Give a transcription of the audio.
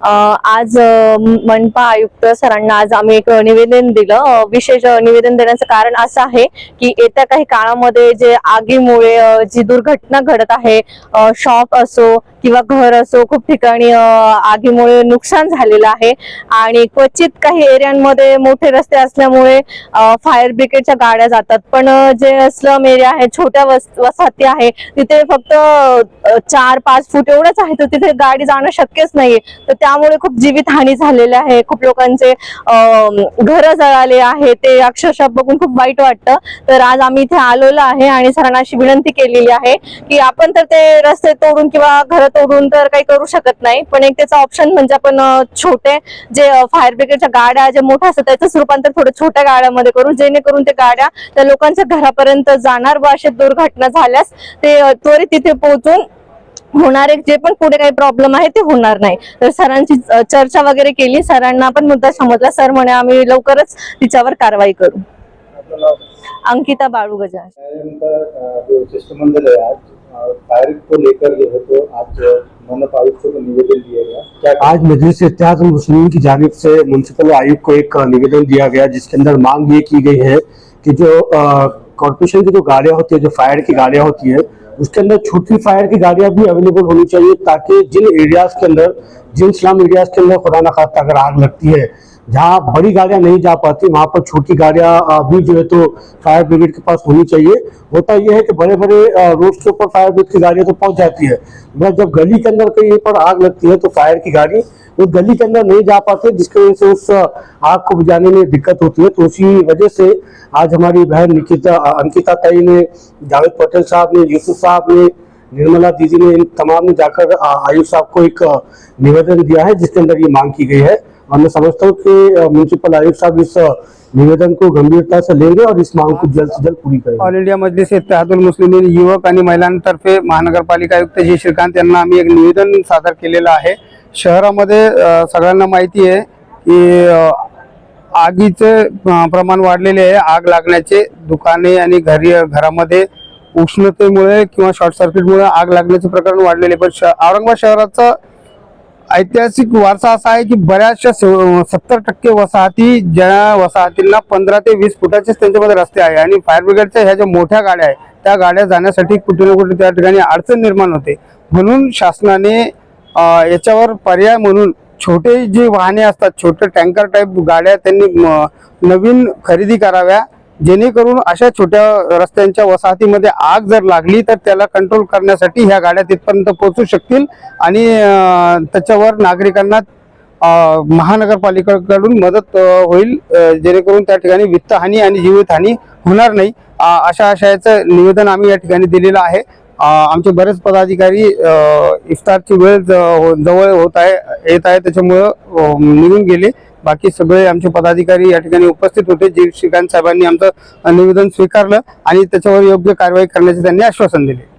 आज मनपा आयुक्त सरांना आज आम्ही एक निवेदन दिलं. विशेष निवेदन देण्याचं कारण असं आहे की येत्या काही काळामध्ये जे आगीमुळे जी दुर्घटना घडत आहे शॉप असो किंवा घर असो खूप ठिकाणी आगीमुळे नुकसान झालेलं आहे. आणि क्वचित काही एरियांमध्ये मोठे रस्ते असल्यामुळे फायर ब्रिगेडच्या गाड्या जातात. पण जे स्लम एरिया आहे छोट्या वस वसाहती आहे तिथे फक्त चार पाच फूट एवढंच आहे तर तिथे गाडी जाणं शक्यच नाहीये. तर त्यामुळे खूप जीवितहानी झालेली आहे. खूप लोकांचे घर जळाले आहे. ते अक्षरशः बघून खूप वाईट वाटतं. तर आज आम्ही इथे आलेलो आहे आणि सरांना अशी विनंती केलेली आहे की आपण तर ते रस्ते तोडून किंवा घर तोडून तर काही करू शकत नाही. पण एक त्याचा ऑप्शन म्हणजे आपण छोटे जे फायर ब्रिगेडच्या गाड्या जे मोठ्या असतात त्याचंच रूपांतर थोडं छोट्या गाड्यामध्ये करू. जेणेकरून ते गाड्या त्या लोकांच्या घरापर्यंत जाणार व अशा दुर्घटना झाल्यास ते त्वरित तिथे पोहोचून होणारे जे पण पुढे काही प्रॉब्लेम आहे ते होणार नाही. तर सरांची चर्चा वगैरे केली. सरांना पण मुद्दा समजला. सर म्हणे आम्ही लवकरच तिच्यावर कारवाई करू. अंकिता फायर का जो शिष्टमंडल है आज फायर को लेकर जो है तो आज मनप आयुक्त को निवेदन दिया गया। आज मजलिस मुस्लिम की जानिब से म्यूनसिपल आयुक्त को एक निवेदन दिया गया जिसके अंदर मांग ये की गई है कि जो कॉरपोरेशन की जो गाड़ियाँ होती है जो फायर की गाड़ियाँ होती है उसके अंदर छोटी फायर की गाड़ियाँ भी अवेलेबल होनी चाहिए ताकि जिन एरियाज़ के अंदर जिन स्लम एरियाज़ के अंदर खुदा न खास्ता अगर आग लगती है जहाँ बड़ी गाड़ियाँ नहीं जा पाती, वहाँ पर छोटी गाड़ियाँ भी जो है तो फायर ब्रिगेड के पास होनी चाहिए। होता यह है कि बड़े बड़े रोड के ऊपर फायर ब्रिगेड की गाड़ियाँ तो पहुँच जाती है, मगर जब गली के अंदर कहीं पर आग लगती है तो फायर की गाड़ी उस गली के अंदर नहीं जा पाते, जिसकी वजह से उस आग को बुझाने में दिक्कत होती है। तो उसी वजह से आज हमारी बहन निकिता अंकिता ताई ने, जावेद पटेल साहब ने, यूसुफ साहब ने, निर्मला दीदी ने, इन तमाम ने जाकर आयुष साहब को एक निवेदन दिया है, जिसके अंदर ये मांग की गई है। और मैं समझता हूँ कि अ, म्यूनसिपल आयुक्त साहब इस निवेदन को गंभीरता से लेंगे और इस मांग को जल्द से जल्द पूरी करेंगे। ऑल इंडिया मजलिस इत्तेहादुल मुस्लिमीन युवक आणि महिलांतर्फे महानगरपालिका आयुक्त जी श्रीकांत यांना आम्ही एक निवेदन सादर केलेलं आहे. शहरामध्ये सगळ्यांना माहिती आहे की आगीचे प्रमाण वाढलेले आहे. आग लागण्याचे दुकाने आणि घरी घरामध्ये उष्णतेमुळे किंवा शॉर्ट सर्किटमुळे आग लागण्याचे प्रकरण वाढलेले आहे. पण श औरंगाबाद शहराचं ऐतिहासिक वारसा असा आहे की बऱ्याचशा सत्तर टक्के वसाहती ज्या वसाहतींना पंधरा ते वीस फुटाचेच त्यांच्यामध्ये रस्ते आहे आणि फायर ब्रिगेडच्या ह्या ज्या मोठ्या गाड्या आहेत त्या गाड्या जाण्यासाठी कुठे ना कुठे त्या ठिकाणी अडचण निर्माण होते. म्हणून शासनाने याच्यावर पर्याय म्हणून छोटे जे वाहने असतात छोटे टँकर टाईप गाड्या त्यांनी नवीन खरेदी कराव्या. जेणेकरून अशा छोट्या रस्त्यांच्या वसाहतीमध्ये आग जर लागली तर त्याला कंट्रोल करण्यासाठी ह्या गाड्या तिथपर्यंत पोहोचू शकतील. आणि त्याच्यावर नागरिकांना महानगरपालिकेकडून मदत होईल जेणेकरून त्या ठिकाणी वित्तहानी आणि जीवितहानी होणार नाही. अशा आशयाचं निवेदन आम्ही या ठिकाणी दिलेलं आहे. आमचे बरेच पदाधिकारी इफ्तारची वेळ हो, जवळ होत आहे येत आहे त्याच्यामुळं निघून गेले. बाकी सगळे आमचे पदाधिकारी या ठिकाणी उपस्थित होते. जे श्रीकांत साहेबांनी आमचं निवेदन स्वीकारलं आणि त्याच्यावर योग्य कारवाई करण्याचे त्यांनी आश्वासन दिले.